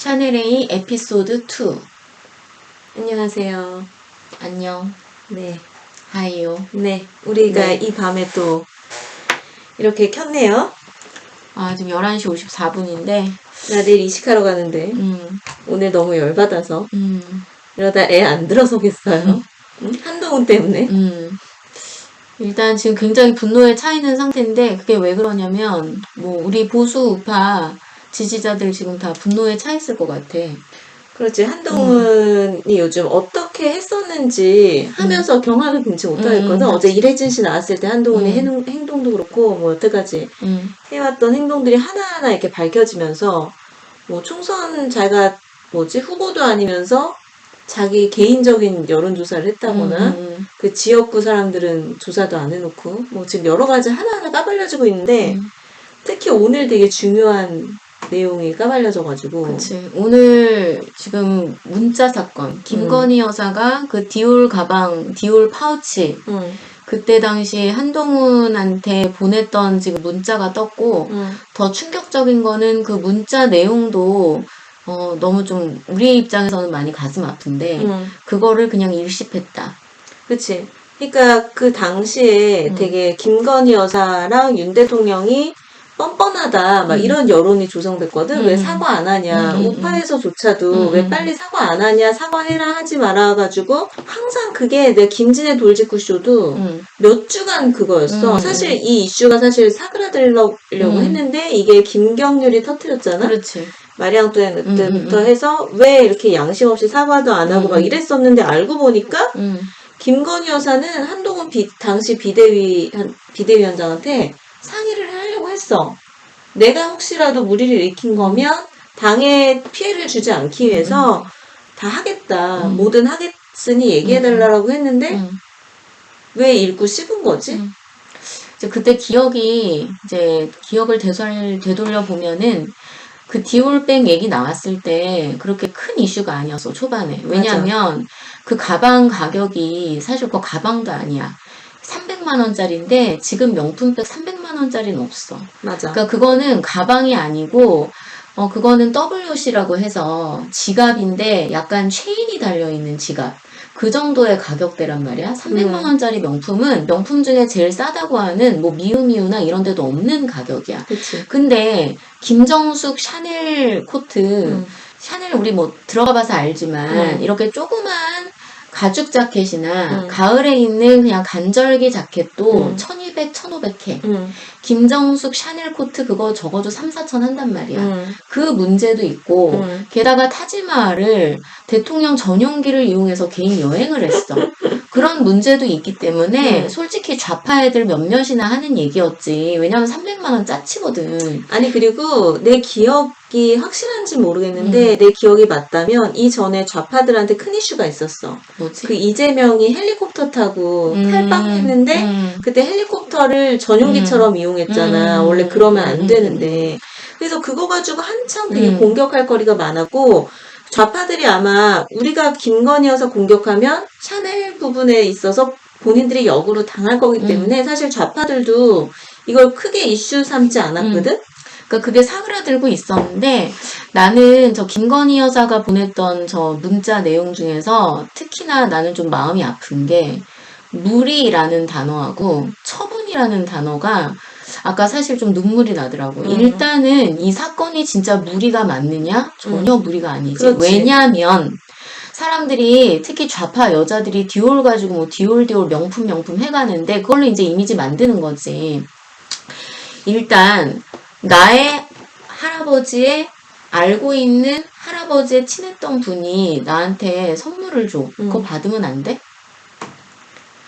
샤넬A 에피소드 2 안녕하세요. 안녕 네. 하이요 네. 우리가 네. 이 밤에 또 이렇게 켰네요. 아 지금 11시 54분인데 나 내일 이식하러 가는데 음, 오늘 너무 열받아서 음, 이러다 애 안 들어서겠어요. 응? 한동훈 때문에. 음. 일단 지금 굉장히 분노에 차 있는 상태인데 그게 왜 그러냐면 뭐 우리 보수 우파 지지자들 지금 다 분노에 차 있을 것 같아 그렇지. 한동훈이 요즘 어떻게 했었는지 하면서 경악을 금치 못하겠거든. 음, 어제 이래진 씨 나왔을 때 한동훈의 음. 행동, 행동 도 그렇고 뭐 여태까지 음, 해왔던 행동들이 하나하나 이렇게 밝혀지면서 뭐 총선 자기가 뭐지 후보도 아니면서 자기 개인적인 여론조사를 했다거나 음, 음, 그 지역구 사람들은 조사도 안 해놓고 뭐 지금 여러 가지 하나하나 까발려지고 있는데 음. 특히 오늘 되게 중요한 내용이 까발려져가지고 그치. 오늘 지금 문자 사건 김건희 여사가 그 디올 가방 디올 파우치 응, 그때 당시 한동훈한테 보냈던 지금 문자가 떴고 응, 더 충격적인 거는 그 문자 내용도 어, 너무 좀 우리의 입장에서는 많이 가슴 아픈데 응. 그거를 그냥 일십했다. 그치. 그러니까 그 당시에 음. 되게 김건희 여사랑 윤 대통령이 뻔뻔하다 막 음. 이런 여론이 조성됐거든. 음. 왜 사과 안 하냐. 음, 음, 우파에서조차도 음, 왜 음. 빨리 사과 안 하냐. 사과해라 하지 말아 가지고 항상 그게 내 김진애 돌직구 쇼도 음, 몇 주간 그거였어. 음. 사실 이 이슈가 사실 사그라들려고 음. 했는데 이게 김경률이 터트렸잖아. 그렇지. 마리앙뚜에느 음, 때부터 음, 음. 해서 왜 이렇게 양심 없이 사과도 안 하고 음, 막 음. 이랬었는데 알고 보니까 음, 김건희 여사는 한동훈 비, 당시 비대위, 한- 비대위원장한테 상의를 하 했어. 내가 혹시라도 무리를 일으킨 거면 당에 피해를 주지 않기 위해서 다 하겠다. 음. 뭐든 하겠으니 얘기해달라고 했는데 음. 왜 읽고 씹은 거지? 음. 이제 그때 기억이 이제 기억을 되돌, 되돌려 보면은 그 디올백 얘기 나왔을 때 그렇게 큰 이슈가 아니었어 초반에 왜냐하면 그 가방 가격이 사실 그 가방도 아니야 300만 원짜리인데 지금 명품백 300만 원짜리는 없어 맞아. 그러니까 그거는 가방이 아니고 어 그거는 WC라고 해서 지갑인데 약간 체인이 달려 있는 지갑. 그 정도의 가격대란 말이야. 300만 음. 원짜리 명품은 명품 중에 제일 싸다고 하는 뭐 미우미우나 이런 데도 없는 가격이야. 그치. 근데 김정숙 샤넬 코트 음. 샤넬 우리 뭐 들어가 봐서 알지만 음. 이렇게 조그만 가죽 자켓이나 음. 가을에 입는 그냥 간절기 자켓도 음. 1200, 1500해. 음. 김정숙 샤넬 코트 그거 적어도 3, 4천 한단 말이야. 음. 그 문제도 있고 음. 게다가 타지마할을 대통령 전용기를 이용해서 개인 여행을 했어. 그런 문제도 있기 때문에 음. 솔직히 좌파 애들 몇몇이나 하는 얘기였지. 왜냐면 300만 원 짜치거든. 아니 그리고 내 기억이 확실한지 음. 모르겠는데 내 기억이 맞다면 이 전에 좌파들한테 큰 이슈가 있었어. 뭐지? 그 이재명이 헬리콥터 타고 음, 탈방했는데 음, 그때 헬리콥터를 전용기처럼 이용 했잖아. 음, 원래 그러면 안 음, 되는데. 그래서 그거 가지고 한참 되게 음. 공격할 거리가 많았고 좌파들이 아마 우리가 김건희 여사 공격하면 샤넬 부분에 있어서 본인들이 역으로 당할 거기 음. 때문에 사실 좌파들도 이걸 크게 이슈 삼지 않았거든. 그러니까 그게 사그라들고 있었는데 나는 저 김건희 여사가 보냈던 저 문자 내용 중에서 특히나 나는 좀 마음이 아픈 게 무리라는 단어하고 처분이라는 단어가 아까 사실 좀 눈물이 나더라고. 음. 일단은 이 사건이 진짜 무리가 맞느냐? 전혀 무리가 아니지. 그렇지. 왜냐하면 사람들이 특히 좌파 여자들이 디올 가지고 뭐 디올 디올 명품 명품 해가는데 그걸로 이제 이미지 만드는 거지. 일단 나의 할아버지의 알고 있는 할아버지의 친했던 분이 나한테 선물을 줘. 그거 음. 받으면 안 돼?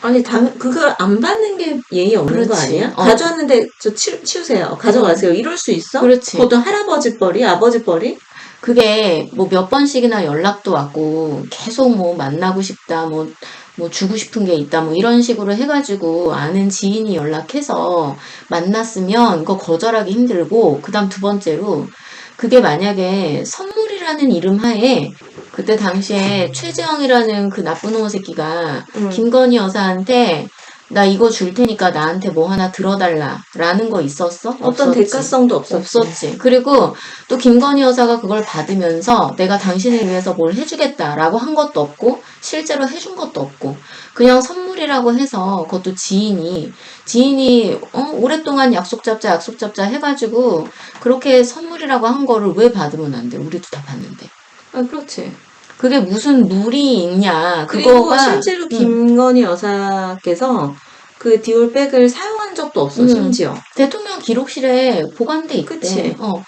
아니, 당, 그걸 안 받는 게 예의 없는 거 그렇지. 아니야? 어. 가져왔는데 저 치, 치우세요. 가져가세요. 이럴 수 있어? 그렇지. 그것도 할아버지 뻘이, 아버지 뻘이? 그게 뭐 몇 번씩이나 연락도 왔고 계속 뭐 만나고 싶다 뭐 뭐 주고 싶은 게 있다 뭐 이런 식으로 해가지고 아는 지인이 연락해서 만났으면 그거 거절하기 힘들고 그다음 두 번째로 그게 만약에 선물이라는 이름 하에 그때 당시에 최재형이라는 그 나쁜 놈의 새끼가 음. 김건희 여사한테 나 이거 줄 테니까 나한테 뭐 하나 들어달라라는 거 있었어? 어떤 없었지. 대가성도 없었지. 없었지. 그리고 또 김건희 여사가 그걸 받으면서 내가 당신을 위해서 뭘 해주겠다라고 한 것도 없고 실제로 해준 것도 없고 그냥 선물이라고 해서 그것도 지인이 지인이 어, 오랫동안 약속 잡자 약속 잡자 해가지고 그렇게 선물이라고 한 거를 왜 받으면 안 돼? 우리도 다 받는데. 아, 그렇지. 그게 무슨 룰이 있냐? 그리고 그거가 실제로 음, 김건희 여사께서 그 디올백을 사용한 적도 없어, 음. 심지어. 대통령 기록실에 보관돼 있대. 그치. 어.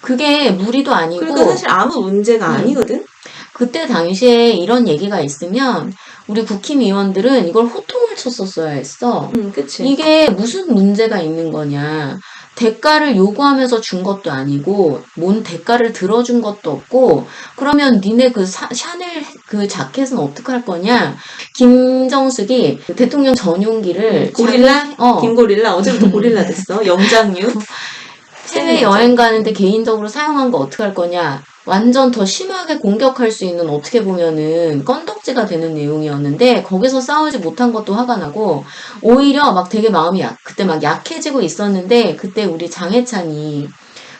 그게 무리도 아니고 그러니까 사실 아무 문제가 음. 아니거든? 그때 당시에 이런 얘기가 있으면 우리 국힘 의원들은 이걸 호통을 쳤었어야 했어. 응, 그치. 이게 무슨 문제가 있는 거냐. 대가를 요구하면서 준 것도 아니고, 뭔 대가를 들어준 것도 없고, 그러면 니네 그 사- 샤넬 그 자켓은 어떡할 거냐. 김정숙이 그 대통령 전용기를 음, 고릴라? 어, 김고릴라? 어제부터 고릴라 됐어. 영장류? 해외 여행 가는데 개인적으로 사용한 거 어떡할 거냐. 완전 더 심하게 공격할 수 있는 어떻게 보면은 건덕지가 되는 내용이었는데 거기서 싸우지 못한 것도 화가 나고 오히려 막 되게 마음이 약, 그때 막 약해지고 있었는데 그때 우리 장혜찬이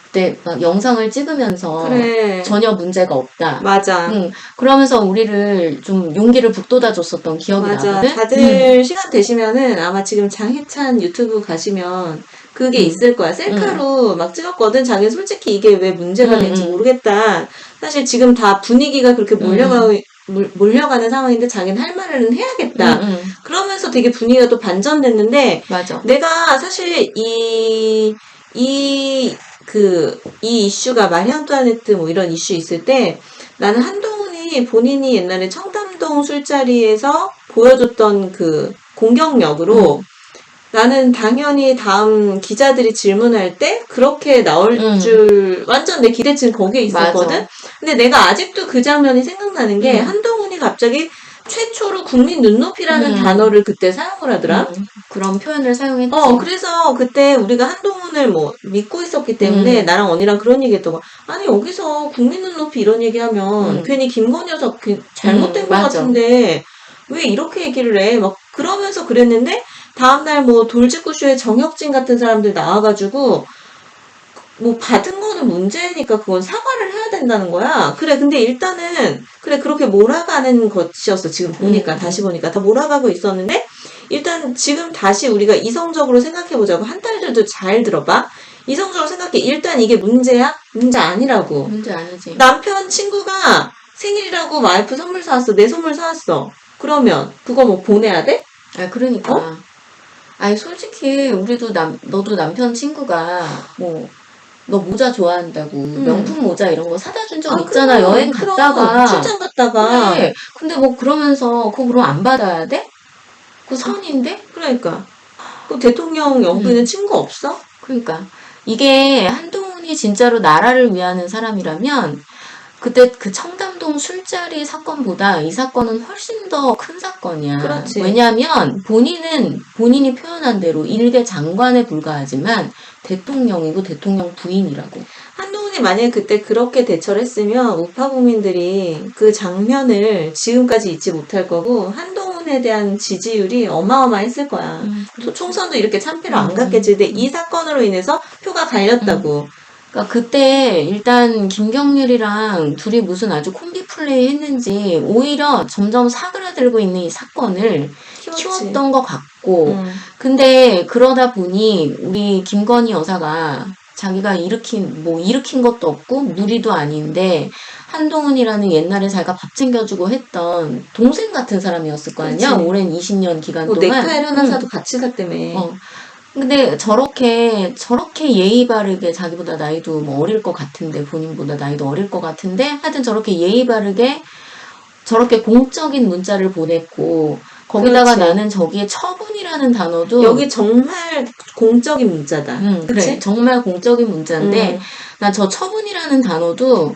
그때 막 영상을 찍으면서 그래. 전혀 문제가 없다. 맞아. 응, 그러면서 우리를 좀 용기를 북돋아 줬었던 기억이 맞아. 나거든. 응. 다들 시간 되시면은 아마 지금 장희찬 유튜브 가시면 그게 음. 있을 거야. 셀카로 막 찍었거든. 자기 솔직히 이게 왜 문제가 음, 된지 음. 모르겠다. 사실 지금 다 분위기가 그렇게 음. 몰려가, 몰- 몰려가는 상황인데 자기는 할 말은 해야겠다. 응, 응. 그러면서 되게 분위기가 또 반전됐는데 맞아. 내가 사실 이, 이, 그, 이 이슈가 마리 앙뚜아네트 뭐 이런 이슈 있을 때 나는 한동훈이 본인이 옛날에 청담동 술자리에서 보여줬던 그 공격력으로 나는 당연히 다음 기자들이 질문할 때 그렇게 나올 음. 줄 완전 내 기대치는 거기에 있었거든. 맞아. 근데 내가 아직도 그 장면이 생각나는 게 음. 한동훈이 갑자기 최초로 국민 눈높이라는 음. 단어를 그때 사용을 하더라. 응, 그런 표현을 사용했지. 어, 그래서 그때 우리가 한동훈을 뭐 믿고 있었기 때문에 음. 나랑 언니랑 그런 얘기 했던 거. 아니, 여기서 국민 눈높이 이런 얘기하면 음. 괜히 김건희 여사 그 잘못된 음, 것 맞아. 같은데 왜 이렇게 얘기를 해? 막 그러면서 그랬는데 다음날 뭐 돌직구쇼에 정혁진 같은 사람들 나와가지고 뭐 받은 거는 문제니까 그건 사과를 해야 된다는 거야. 그래, 근데 일단은 그래 그렇게 몰아가는 것이었어. 지금 보니까 음. 다시 보니까 다 몰아가고 있었는데 일단 지금 다시 우리가 이성적으로 생각해 보자고 한 달들도 잘 들어봐. 이성적으로 생각해. 일단 이게 문제야? 문제 아니라고. 문제 아니지. 남편 친구가 생일이라고 와이프 선물 사왔어. 내 선물 사왔어. 그러면 그거 뭐 보내야 돼? 아, 그러니까. 어? 아니, 솔직히, 우리도 남, 너도 남편 친구가, 뭐, 너 모자 좋아한다고, 명품 모자 이런 거 사다 준적 음. 아, 있잖아, 그럼, 여행 그럼. 갔다가. 출장 갔다가. 그래. 근데 뭐, 그러면서, 그거 그럼 안 받아야 돼? 그 선인데? 그러니까. 그 대통령 연구는 친구 없어? 그러니까. 이게 한동훈이 진짜로 나라를 위하는 사람이라면, 그때 그 청담동 술자리 사건보다 이 사건은 훨씬 더 큰 사건이야. 그렇지. 왜냐하면 본인은 본인이 표현한 대로 일개 장관에 불과하지만 대통령이고 대통령 부인이라고. 한동훈이 만약에 그때 그렇게 대처를 했으면 우파 국민들이 그 장면을 지금까지 잊지 못할 거고 한동훈에 대한 지지율이 어마어마했을 거야. 또 총선도 이렇게 참패로 안 음. 갔겠지. 근데 이 사건으로 인해서 표가 갈렸다고. 그러니까 그때 일단 김경률이랑 둘이 무슨 아주 콤비 플레이 했는지 오히려 점점 사그라들고 있는 이 사건을 키웠지. 키웠던 것 같고 음. 근데 그러다 보니 우리 김건희 여사가 자기가 일으킨 뭐 일으킨 것도 없고 무리도 아닌데 한동훈이라는 옛날에 자기가 밥 챙겨주고 했던 동생 같은 사람이었을 거 아니야 그렇지. 오랜 20년 기간 뭐 동안 하나사도 같이 샀다며. 어. 근데 저렇게 저렇게 예의 바르게 자기보다 나이도 뭐 어릴 것 같은데 본인보다 나이도 어릴 것 같은데 하여튼 저렇게 예의 바르게 저렇게 공적인 문자를 보냈고 거기다가 그렇지. 나는 저기에 처분이라는 단어도 여기 정말 공적인 문자다. 음, 그래 그치? 정말 공적인 문자인데 음. 나저 처분이라는 단어도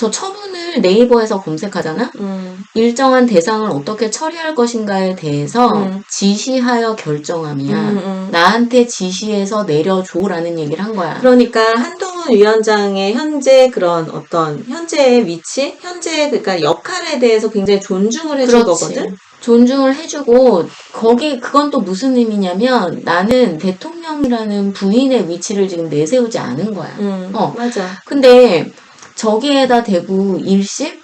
저 처분을 네이버에서 검색하잖아 음. 일정한 대상을 어떻게 처리할 것인가에 대해서 음. 지시하여 결정함이야. 음, 음. 나한테 지시해서 내려줘라는 얘기를 한 거야. 그러니까 한동훈 위원장의 현재 그런 어떤 현재의 위치, 현재 그러니까 역할에 대해서 굉장히 존중을 해준 그렇지. 거거든. 존중을 해주고 거기 그건 또 무슨 의미냐면 나는 대통령이라는 부인의 위치를 지금 내세우지 않은 거야. 음, 어. 맞아. 근데 저기에다 대고 일십?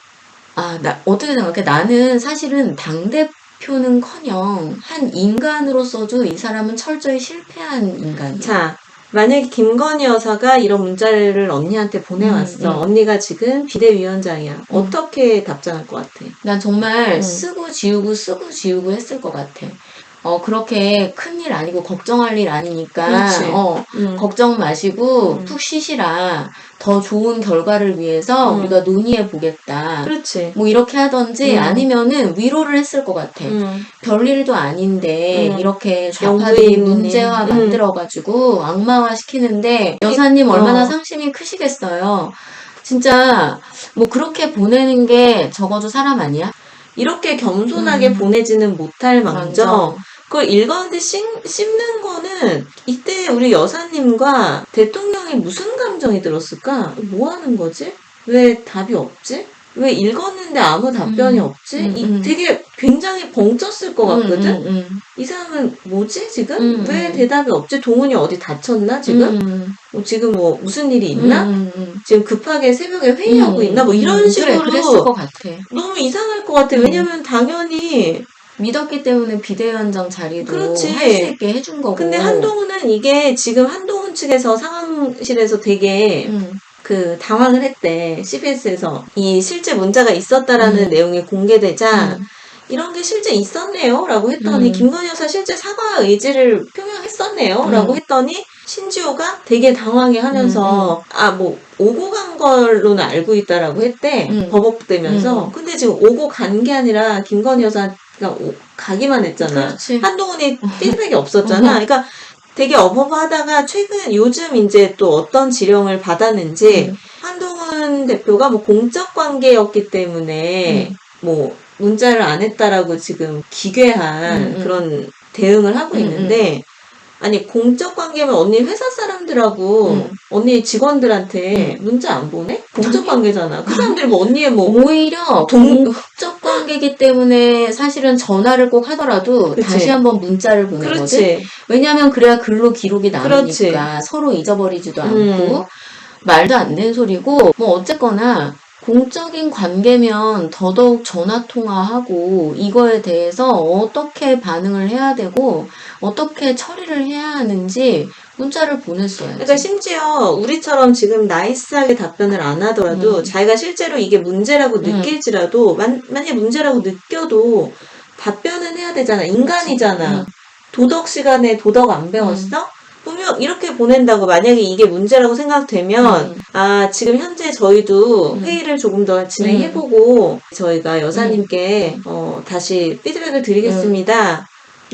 아, 나 어떻게 생각해? 나는 사실은 당대표는 커녕 한 인간으로서도 이 사람은 철저히 실패한 인간이야. 자, 만약에 김건희 여사가 이런 문자를 언니한테 보내왔어. 음, 음. 언니가 지금 비대위원장이야. 어떻게 답장할 것 같아? 난 정말 음. 쓰고 지우고 쓰고 지우고 했을 것 같아. 어, 그렇게 큰 일 아니고 걱정할 일 아니니까, 그렇지. 어, 음. 걱정 마시고 음. 푹 쉬시라. 더 좋은 결과를 위해서 음. 우리가 논의해 보겠다. 그렇지. 뭐 이렇게 하던지 음. 아니면은 위로를 했을 것 같아. 음. 별일도 아닌데 음. 이렇게 좌파들이 영부인이. 문제화 음. 만들어가지고 악마화 시키는데 여사님 얼마나 어. 상심이 크시겠어요. 진짜 뭐 그렇게 보내는 게 적어도 사람 아니야? 이렇게 겸손하게 음. 보내지는 못할 망정. 완전. 그걸 읽었는데 씹, 씹는 거는 이때 우리 여사님과 대통령이 무슨 감정이 들었을까? 뭐 하는 거지? 왜 답이 없지? 왜 읽었는데 아무 답변이 음. 없지? 음, 이 음. 되게 굉장히 벙쪘을 것 같거든? 음, 음, 이 사람은 뭐지 지금? 음, 왜 음. 대답이 없지? 동훈이 어디 다쳤나 음. 지금? 음, 뭐 지금 뭐 무슨 일이 있나? 음, 음, 지금 급하게 새벽에 음. 회의하고 있나? 뭐 이런 음, 식으로 그래, 그랬을 것 같아. 너무 이상할 것 같아. 음. 왜냐면 당연히 믿었기 때문에 비대위원장 자리도. 할 수 있게 해준 거고. 근데 한동훈은 이게 지금 한동훈 측에서 상황실에서 되게 음, 그 당황을 했대. CBS에서 이 실제 문자가 있었다라는 음. 내용이 공개되자 음. 이런 게 실제 있었네요. 라고 했더니 음. 김건희 여사 실제 사과 의지를 표명했었네요. 음. 라고 했더니 신지호가 되게 당황해 하면서 아뭐 오고 간 걸로는 알고 있다라고 했대. 음. 버벅대면서. 음. 근데 지금 오고 간 게 아니라 김건희 여사 가 오- 가기만 했잖아. 그렇지. 한동훈이 피드백이 없었잖아. 그러니까 되게 어버버하다가 최근 요즘 이제 또 어떤 지령을 받았는지 음. 한동훈 대표가 뭐 공적 관계였기 때문에 음. 뭐 문자를 안 했다라고 지금 기괴한 음, 음. 그런 대응을 하고 음, 있는데 아니 공적 관계면 언니 회사 사람들하고 음. 언니 직원들한테 문자 안 보내? 공적 관계잖아. 그 사람들이 뭐 언니의 뭐 오히려 동- 동적 관계이기 때문에 사실은 전화를 꼭 하더라도 그치. 다시 한번 문자를 보내거든. 그렇지. 왜냐하면 그래야 글로 기록이 남으니까 그렇지. 서로 잊어버리지도 음. 않고 말도 안 되는 소리고 뭐 어쨌거나 공적인 관계면 더더욱 전화 통화하고 이거에 대해서 어떻게 반응을 해야 되고 어떻게 처리를 해야 하는지 문자를 보냈어야지. 그러니까 심지어 우리처럼 지금 나이스하게 답변을 안 하더라도 음. 자기가 실제로 이게 문제라고 음. 느낄지라도 만, 만약에 문제라고 느껴도 답변은 해야 되잖아. 인간이잖아. 음. 도덕 시간에 도덕 안 배웠어? 분명 이렇게 보낸다고 만약에 이게 문제라고 생각되면 음. 아 지금 현재 저희도 음. 회의를 조금 더 진행해보고 저희가 여사님께 어, 다시 피드백을 드리겠습니다.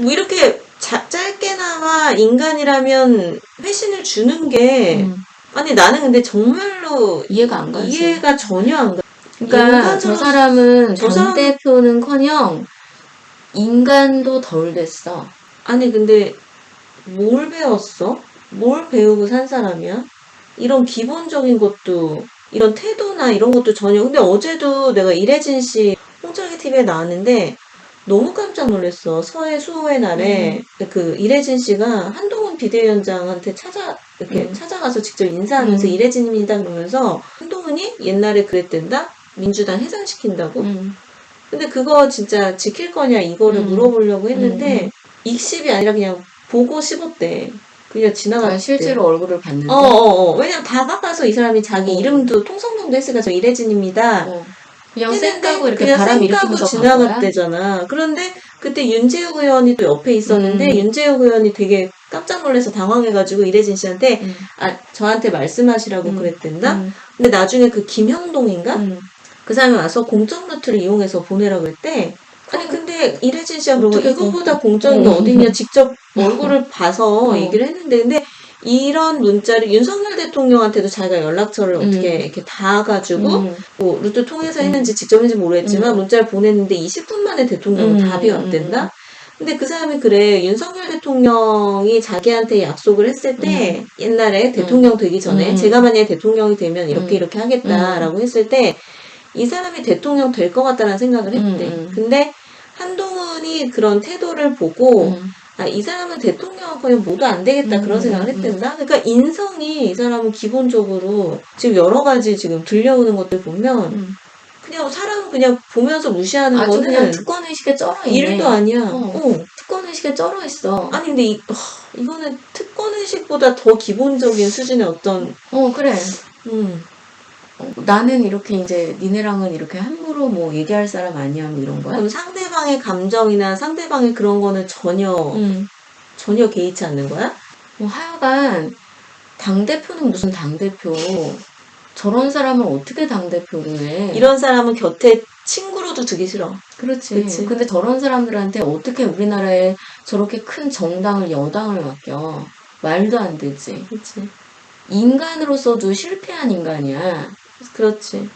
뭐 이렇게 자- 짧게나마 인간이라면 회신을 주는 게 음. 아니 나는 근데 정말로 이해가 안 가지. 이해가 전혀 안 가. 그러니까 저 인간으로- 사람은 저당 사람- 대표는커녕 인간도 덜 됐어. 아니 근데 뭘 배웠어? 뭘 배우고 산 사람이야? 이런 기본적인 것도 이런 태도나 이런 것도 전혀 근데 어제도 내가 이래진 씨 홍철기 TV에 나왔는데 너무 깜짝 놀랐어. 서해 수호의 날에 그 이래진 씨가 한동훈 비대위원장한테 찾아 이렇게 음. 찾아가서 직접 인사하면서 음. 이래진입니다 그러면서 한동훈이 옛날에 그랬댄다 민주당 해산시킨다고 음. 근데 그거 진짜 지킬 거냐 이거를 음. 물어보려고 했는데 음. 익십이 아니라 그냥 보고 씹었대. 그냥 지나갔대. 아, 실제로 얼굴을 봤는데. 어 어 어. 왜냐면 다 바꿔서 이 사람이 자기 어. 이름도 통성명도 했으니까 저 이래진입니다. 어. 그냥 쌩까고 이렇게 그냥 바람 일으키면서? 지나갔대잖아. 그런데 그때 윤재욱 의원이 또 옆에 있었는데 음. 윤재욱 의원이 되게 깜짝 놀라서 당황해가지고 이래진 씨한테 음. 아 저한테 말씀하시라고 음. 그랬댄다. 음. 근데 나중에 그 김형동인가? 음. 그 사람이 와서 공적 노트를 이용해서 보내라 그랬대. 아니 근데 이래진 씨가 어떻게 이거보다 공적인 게 어. 어딨냐 직접 얼굴을 봐서 어. 얘기를 했는데 근데 이런 문자를 윤석열 대통령한테도 자기가 연락처를 음. 어떻게 이렇게 다 가지고 음. 뭐 루트 통해서 음. 했는지 직접 했는지 모르겠지만 음. 문자를 보냈는데 20분 만에 대통령은 음. 답이 왔댄다. 근데 그 사람이 그래 윤석열 대통령이 자기한테 약속을 했을 때 옛날에 대통령 되기 전에 음. 제가 만약에 대통령이 되면 이렇게 음. 이렇게 하겠다라고 했을 때 이 사람이 대통령 될 것 같다는 생각을 했대. 음, 음. 근데 한동훈이 그런 태도를 보고 음. 아, 이 사람은 대통령하고는 모두 안 되겠다 음, 그런 생각을 음, 했댄다. 그러니까 인성이 이 사람은 기본적으로 지금 여러 가지 지금 들려오는 것들 보면 음. 그냥 사람 그냥 보면서 무시하는 아주 거는 그냥 특권 의식에 쩔어 있네. 일도 아니야. 어. 어. 특권 의식에 쩔어 있어. 아니 근데 이, 와, 이거는 특권 의식보다 더 기본적인 수준의 어떤 어 그래. 음, 어, 나는 이렇게 이제 니네랑은 이렇게 함부로 뭐 얘기할 사람 아니야 뭐 이런 거야. 그럼 상대방의 감정이나 상대방의 그런 거는 전혀 음. 전혀 개의치 않는 거야? 뭐 하여간 당 대표는 무슨 당 대표. 저런 사람을 어떻게 당 대표를 해? 이런 사람은 곁에 친구로도 두기 싫어. 그렇지. 그치. 근데 저런 사람들한테 어떻게 우리나라에 저렇게 큰 정당을 여당을 맡겨? 말도 안 되지. 그렇지. 인간으로서도 실패한 인간이야. 그렇지.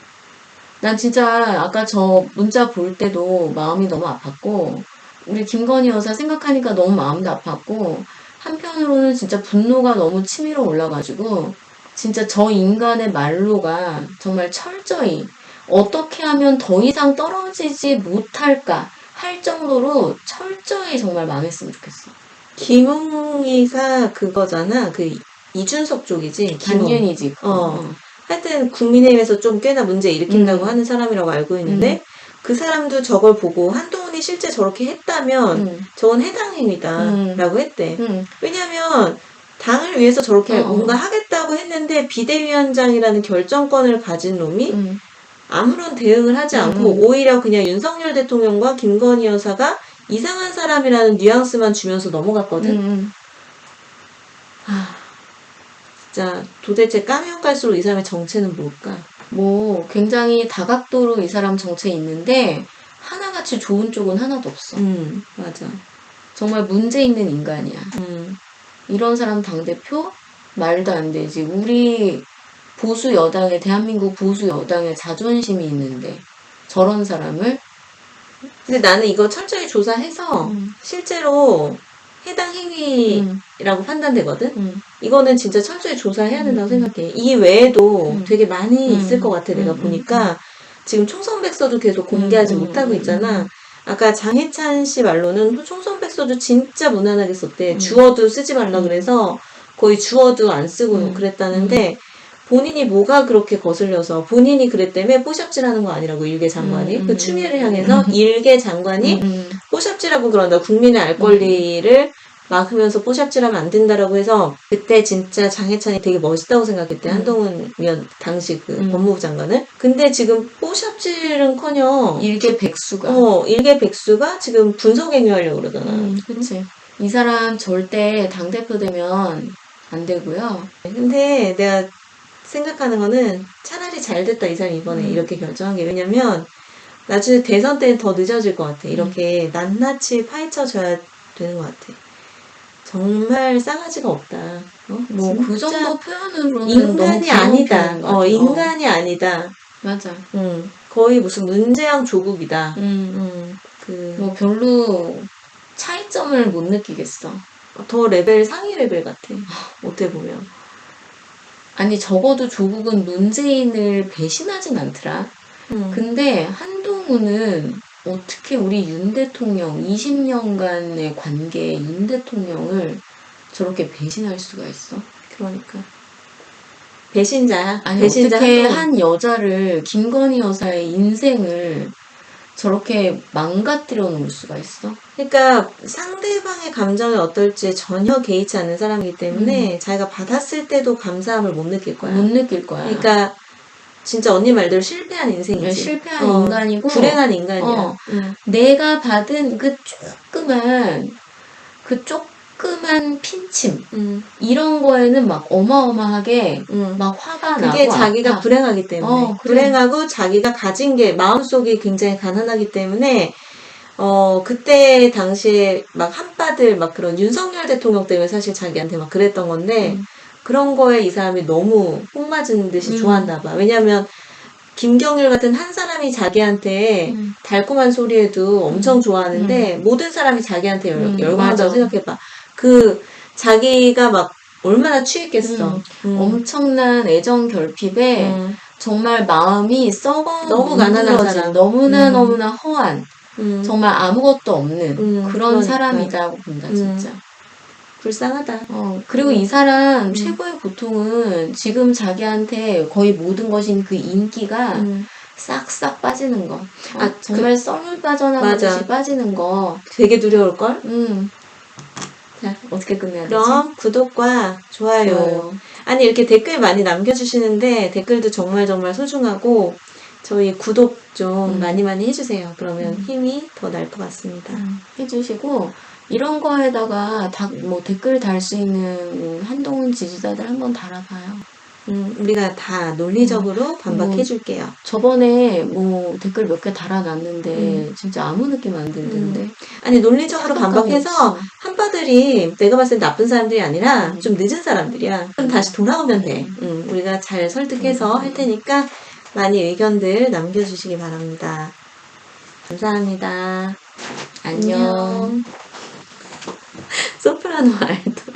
난 진짜 아까 저 문자 볼 때도 마음이 너무 아팠고, 우리 김건희 여사 생각하니까 너무 마음도 아팠고, 한편으로는 진짜 분노가 너무 치밀어 올라가지고, 진짜 저 인간의 말로가 정말 철저히 어떻게 하면 더 이상 떨어지지 못할까 할 정도로 철저히 정말 망했으면 좋겠어. 김웅이가 그거잖아. 그 이준석 쪽이지. 김웅. 당연히지. 그거. 어. 하여튼 국민의힘에서 좀 꽤나 문제 일으킨다고 음. 하는 사람이라고 알고 있는데 그 사람도 저걸 보고 한동훈이 실제 저렇게 했다면 음, 저건 해당 행위다라고 음. 했대. 음, 왜냐면 당을 위해서 저렇게 어. 뭔가 하겠다고 했는데 비대위원장이라는 결정권을 가진 놈이 음. 아무런 대응을 하지 않고 음. 오히려 그냥 윤석열 대통령과 김건희 여사가 이상한 사람이라는 뉘앙스만 주면서 넘어갔거든. 음, 아, 진짜 도대체 까면 갈수록 이 사람의 정체는 뭘까? 뭐 굉장히 다각도로 이 사람 정체 있는데 하나같이 좋은 쪽은 하나도 없어. 음, 맞아. 정말 문제 있는 인간이야. 음, 이런 사람 당대표 말도 안 되지. 우리 보수 여당에 대한민국 보수 여당에 자존심이 있는데 저런 사람을 근데 나는 이거 철저히 조사해서 음. 실제로 해당 행위라고 음, 판단되거든. 음, 이거는 진짜 철저히 조사해야 된다고 음. 생각해. 이 외에도 음. 되게 많이 음. 있을 것 같아. 내가 음, 보니까 지금 총선 백서도 계속 공개하지 음, 못하고 음, 있잖아. 아까 장혜찬 씨 말로는 총선 백서도 진짜 무난하게 썼대. 음. 주어도 쓰지 말라 음. 그래서 거의 주어도 안 쓰고 음. 그랬다는데 본인이 뭐가 그렇게 거슬려서 본인이 그랬다며 뽀샵질하는 거 아니라고 일개 장관이 음. 그 추미애를 향해서 일개 장관이 음, 뽀샵질하고 그런다. 국민의 알 권리를 막으면서 뽀샵질하면 안 된다라고 해서 그때 진짜 장혜찬이 되게 멋있다고 생각했대. 음. 한동훈 위원 당시 그 음. 법무부 장관을. 근데 지금 뽀샵질은커녕 일개 백수가 어 일개 백수가 지금 분석 행위하려고 그러잖아. 음, 그치. 이 사람 절대 당대표 되면 안 되고요. 근데 내가 생각하는 거는 차라리 잘 됐다 이 사람이 이번에 음. 이렇게 결정한 게 왜냐면 나중에 대선 때는 더 늦어질 것 같아. 음. 이렇게 낱낱이 파헤쳐줘야 되는 것 같아. 정말 싸가지가 없다. 어? 뭐그 진짜 정도 표현으로는 인간이 아니다. 어. 인간이 아니다. 맞아. 음, 거의 무슨 문재양 조국이다. 음, 음, 그, 뭐 별로 차이점을 못 느끼겠어. 더 레벨 상위 레벨 같아. 어떻게 보면. 아니 적어도 조국은 문재인을 배신하진 않더라. 음. 근데 한동훈은 어떻게 우리 윤 대통령 20년간의 관계 윤 대통령을 저렇게 배신할 수가 있어? 그러니까. 배신자야. 아니 배신자 어떻게 한동훈. 한 여자를 김건희 여사의 인생을 저렇게 망가뜨려 놓을 수가 있어? 그러니까 상대방의 감정이 어떨지 전혀 개의치 않는 사람이기 때문에 자기가 받았을 때도 감사함을 못 느낄 거야. 못 느낄 거야. 그러니까 진짜 언니 말대로 실패한 인생이지. 실패한 어, 인간이고 불행한 인간이야. 어. 응. 내가 받은 그 조그만 그 조그만 핀침 응. 이런 거에는 막 어마어마하게 응. 막 화가 나고 그게 자기가 아파. 불행하기 때문에 어, 그래. 불행하고 자기가 가진 게 마음속이 굉장히 가난하기 때문에 어 그때 당시에 막 한바들 막 그런 윤석열 대통령 때문에 사실 자기한테 막 그랬던 건데 음. 그런 거에 이 사람이 너무 뽕 맞은 듯이 음. 좋아한다 봐 왜냐면 김경률 같은 한 사람이 자기한테 음. 달콤한 소리에도 엄청 좋아하는데 모든 사람이 자기한테 열, 음, 열광한다고. 생각해봐 그 자기가 막 얼마나 취했겠어 음. 음. 엄청난 애정 결핍에 음. 정말 마음이 썩어 너무 가난한 사람. 너무나 음. 너무나 허한 음, 정말 아무것도 없는 음, 그런 그러니까. 사람이라고 본다, 음. 진짜. 불쌍하다. 어, 그리고 이 사람 음. 최고의 고통은 지금 자기한테 거의 모든 것인 그 인기가 음, 싹싹 빠지는 거. 어, 아, 정말 썰물 빠져나가듯이 맞아. 빠지는 거. 되게 두려울걸? 음. 자, 어떻게 끝내야 되지? 그럼 구독과 좋아요. 좋아요. 아니 이렇게 댓글 많이 남겨주시는데 댓글도 정말 정말 소중하고 저희 구독 좀 음. 많이 많이 해주세요. 그러면 음. 힘이 더 날 것 같습니다. 음, 해주시고 이런 거에다가 다, 뭐 댓글 달 수 있는 한동훈 지지자들 한번 달아봐요. 음, 우리가 다 논리적으로 반박해줄게요. 저번에 뭐 댓글 몇 개 달아놨는데 음. 진짜 아무 느낌 안 들던데. 아니 논리적으로 반박해서. 한바들이 내가 봤을 때 나쁜 사람들이 아니라 음. 좀 늦은 사람들이야. 그럼 다시 돌아오면 돼. 음, 우리가 잘 설득해서 음. 할 테니까 많이 의견들 남겨주시기 바랍니다. 감사합니다. 안녕. 소프라노 알도.